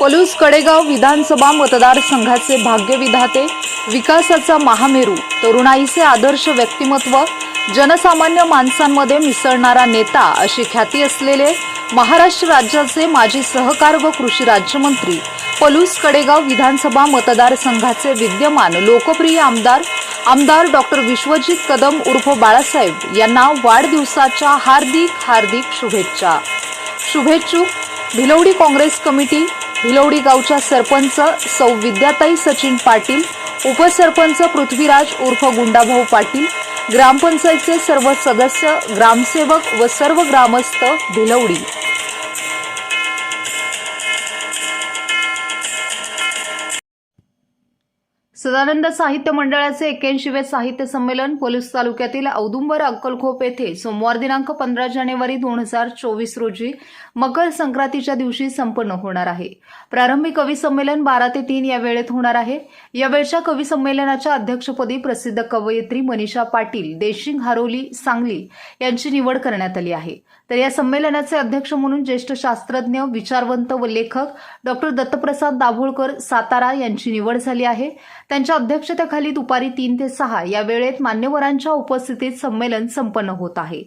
पलूस कडेगाव विधानसभा मतदारसंघाचे भाग्यविधाते विकासाचा महामेरू तरुणाईचे आदर्श व्यक्तिमत्व जनसामान्य माणसांमध्ये मिसळणारा नेता अशी ख्याती असलेले महाराष्ट्र राज्याचे माजी सहकार व कृषी राज्यमंत्री पलूस कडेगाव विधानसभा मतदारसंघाचे विद्यमान लोकप्रिय आमदार आमदार डॉक्टर विश्वजित कदम उर्फ बाळासाहेब यांना वाढदिवसाच्या हार्दिक हार्दिक शुभेच्छा. शुभेच्छुक भिलवडी काँग्रेस कमिटी भिलवडी गावच्या सरपंच सौ विद्याताई सचिन पाटील उपसरपंच पृथ्वीराज उर्फ गुंडाभाऊ पाटील ग्रामपंचायतचे सर्व सदस्य ग्रामसेवक व सर्व ग्रामस्थ भिलवडी. सदानंद साहित्य मंडळाचे एक्क्याऐंशीवे साहित्य संमेलन पोलीस तालुक्यातील औदुंबर अक्कलखोप येथे सोमवार दिनांक पंधरा जानेवारी दोन हजार चोवीस रोजी मकर संक्रांतीच्या दिवशी संपन्न होणार आहे. प्रारंभी कवी संमेलन बारा ते तीन या वेळेत होणार आहे. यावेळच्या कवी संमेलनाच्या अध्यक्षपदी प्रसिद्ध कवयित्री मनीषा पाटील देशिंग हारोली सांगली यांची निवड करण्यात आली आहे. तर या संमेलनाचे अध्यक्ष म्हणून ज्येष्ठ शास्त्रज्ञ विचारवंत व लेखक डॉक्टर दत्तप्रसाद दाभोळकर सातारा यांची निवड झाली आहे. त्यांच्या अध्यक्षतेखाली दुपारी तीन ते सहा या वेळेत मान्यवरांच्या उपस्थितीत संमेलन संपन्न होत आहे.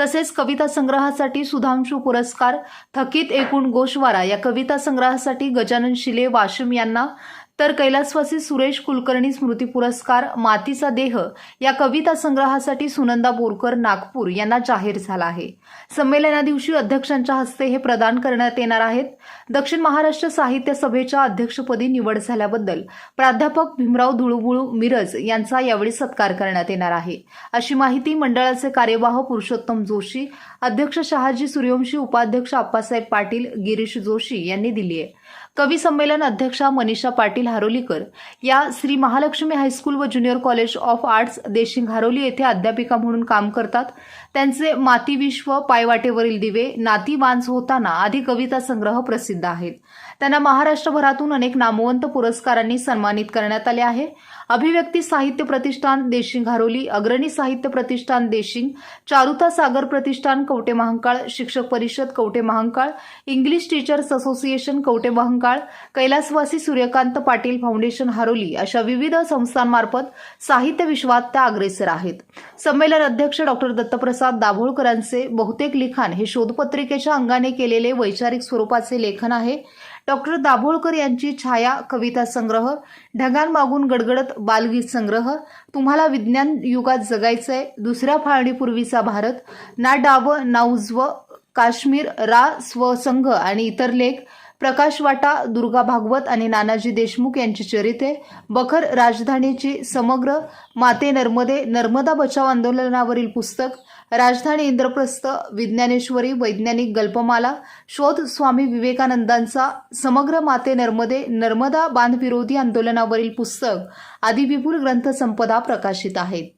तसेच कविता संग्रहासाठी सुधांशू पुरस्कार थकीत एकूण गोषवारा या कविता संग्रहासाठी गजानन शिले वाशिम यांना तर कैलासवासी सुरेश कुलकर्णी स्मृती पुरस्कार मातीचा देह या कविता संग्रहासाठी सुनंदा बोरकर नागपूर यांना जाहीर झाला आहे. संमेलनादिवशी अध्यक्षांच्या हस्ते हे प्रदान करण्यात येणार आहेत. दक्षिण महाराष्ट्र साहित्य सभेच्या अध्यक्षपदी निवड झाल्याबद्दल प्राध्यापक भीमराव धुळुबुळू मिरज यांचा यावेळी सत्कार करण्यात येणार आहे. अशी माहिती मंडळाचे कार्यवाह पुरुषोत्तम जोशी अध्यक्ष शहाजी सूर्यवंशी उपाध्यक्ष आप्पासाहेब पाटील गिरीश जोशी यांनी दिली आहे. कवी संमेलन अध्यक्षा मनीषा पाटील हारोलीकर या श्री महालक्ष्मी हायस्कूल व junior college of arts Deshing Haroli येथे अध्यापिका म्हणून काम करतात. त्यांचे माती विश्व पायवाटेवरील दिवे नाती वांझ होताना आदी कविता संग्रह प्रसिद्ध आहेत. त्यांना महाराष्ट्रभरातून अनेक नामवंत पुरस्कारांनी सन्मानित करण्यात आले आहे. अभिव्यक्ती साहित्य प्रतिष्ठान देशिंग हारोली अग्रणी साहित्य प्रतिष्ठान देशिंग चारुता सागर प्रतिष्ठान कवटे महांकाळ शिक्षक परिषद Kavathe Mahankal English teachers association Kavathe Mahankal कैलासवासी सूर्यकांत पाटील फाउंडेशन हरोली अशा विविध संस्थांमार्फत साहित्य विश्वात त्या अग्रेसर आहेत. संमेलन अध्यक्ष डॉक्टर दत्तप्रसाद दाभोळकरांचे बहुतेक लिखाण हे शोधपत्रिकेच्या अंगाने केलेले वैचारिक स्वरूपाचे लेखन आहे. डॉक्टर दाभोळकर यांची छाया कविता संग्रह ढगांमागून गडगडत बालगीत संग्रह तुम्हाला विज्ञान युगात जगायचंय दुसऱ्या फाळणीपूर्वीचा भारत ना डावं ना उजवं काश्मीर रा स्वसंघ आणि इतर लेख प्रकाश वाटा दुर्गा भागवत आणि नानाजी देशमुख यांची चरित्रे बखर राजधानीची समग्र माते नर्मदे नर्मदा बचाव आंदोलनावरील पुस्तक राजधानी इंद्रप्रस्थ विज्ञानेश्वरी वैज्ञानिक गल्पमाला शोध स्वामी विवेकानंदांचा समग्र माते नर्मदे नर्मदा बांधविरोधी आंदोलनावरील पुस्तक आदी विपुल ग्रंथसंपदा प्रकाशित आहेत.